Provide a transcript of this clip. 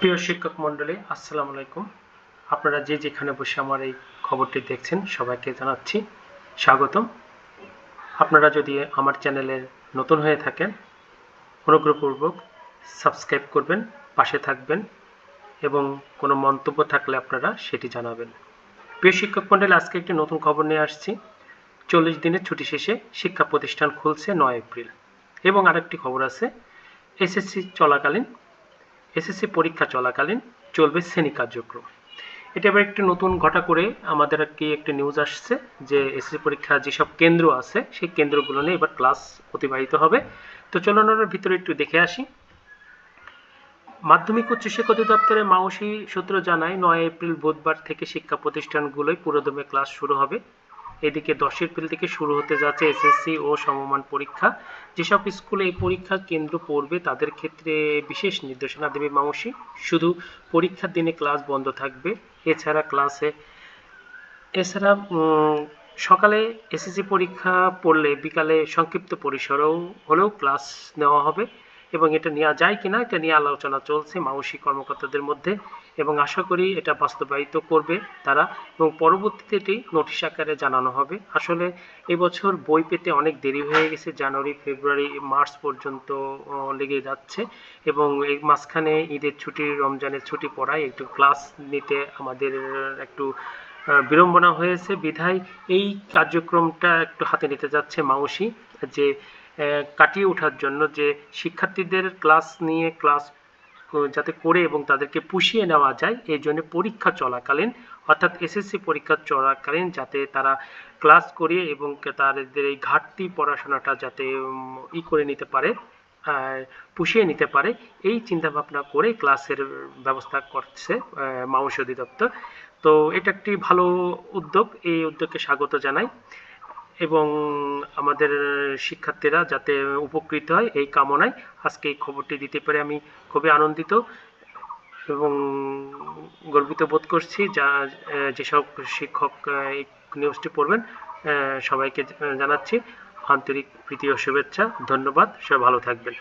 প্রিয় শিক্ষক মণ্ডলী, আসসালামু আলাইকুম। আপনারা যে যেখানে বসে আমার এই খবরটি দেখছেন, সবাইকে জানাচ্ছি স্বাগতম। আপনারা যদি আমার চ্যানেলের নতুন হয়ে থাকেন, অনুগ্রহপূর্বক সাবস্ক্রাইব করবেন, পাশে থাকবেন এবং কোনো মন্তব্য থাকলে আপনারা সেটি জানাবেন। প্রিয় শিক্ষক মণ্ডলী, আজকে একটি নতুন খবর নিয়ে আসছি। চল্লিশ দিনের ছুটি শেষে শিক্ষা প্রতিষ্ঠান খুলছে নয় এপ্রিল এবং আরেকটি খবর আছে, এসএসসি চলাকালীন এসএসসি পরীক্ষা চলাকালীন চলবে শ্রেণি কার্যক্রম। এটা এবার একটি নতুন ঘটা করে আমাদের কি একটি নিউজ আসছে যে এসএসসি পরীক্ষা যেসব কেন্দ্র আছে, সেই কেন্দ্রগুলো নিয়ে এবার ক্লাস অতিবাহিত হবে। তো চলুন আমরা ভিতরে একটু দেখে আসি। মাধ্যমিক উচ্চ শিক্ষা অধিদপ্তরের মাউসি সূত্র জানায়, নয় এপ্রিল বুধবার থেকে শিক্ষা প্রতিষ্ঠানগুলোয় পুরোদমে ক্লাস শুরু হবে। এদিকে দশ এপ্রিল থেকে শুরু হতে যাচ্ছে এসএসসি ও সমমান পরীক্ষা। যেসব স্কুলে এই পরীক্ষার কেন্দ্র পড়বে, তাদের ক্ষেত্রে বিশেষ নির্দেশনা দেবে মামসি শুধু পরীক্ষার দিনে ক্লাস বন্ধ থাকবে, এছাড়া ক্লাসে এছাড়া সকালে এসএসসি পরীক্ষা পড়লে বিকালে সংক্ষিপ্ত পরিসরেও হলেও ক্লাস নেওয়া হবে। এবং এটা নেওয়া যায় কিনা, এটা নিয়ে আলোচনা চলছে মাউসি কর্মকর্তাদের মধ্যে এবং আশা করি এটা বাস্তবায়িত করবে তারা এবং পরবর্তীতে এটি নোটিশ আকারে জানানো হবে। আসলে এবছর বই পেতে অনেক দেরি হয়ে গেছে, জানুয়ারি, ফেব্রুয়ারি, মার্চ পর্যন্ত লেগে যাচ্ছে এবং এই মাঝখানে ঈদের ছুটি, রমজানের ছুটি পড়ায় একটু ক্লাস নিতে আমাদের একটু বিড়ম্বনা হয়েছে। বিধায় এই কার্যক্রমটা একটু হাতে নিতে যাচ্ছে মাউসি যে কাটিয়ে ওঠার জন্য যে শিক্ষার্থীদের ক্লাস নিয়ে ক্লাস যাতে করে এবং তাদেরকে পুষিয়ে নেওয়া যায়, এই জন্য পরীক্ষা চলাকালীন, অর্থাৎ এসএসসি পরীক্ষা চলাকালীন যাতে তারা ক্লাস করে এবং তাদের এই ঘাটতি পড়াশোনাটা যাতে ই করে নিতে পারে পুষিয়ে নিতে পারে, এই চিন্তা ভাবনা করে ক্লাসের ব্যবস্থা করছে মাউস অধিদপ্তর। তো এটা একটি ভালো উদ্যোগ, এই উদ্যোগকে স্বাগত জানাই। এবং আমাদের শিক্ষার্থীরা যাতে উপকৃত হয় এই কামনায় আজকে এই খবরটি দিতে পেরে আমি খুবই আনন্দিত এবং গর্বিত বোধ করছি যা, যেসব শিক্ষক এই নিউজটি পড়বেন সবাইকে জানাচ্ছি আন্তরিক প্রীতি ও শুভেচ্ছা, ধন্যবাদ, সবাই ভালো থাকবেন।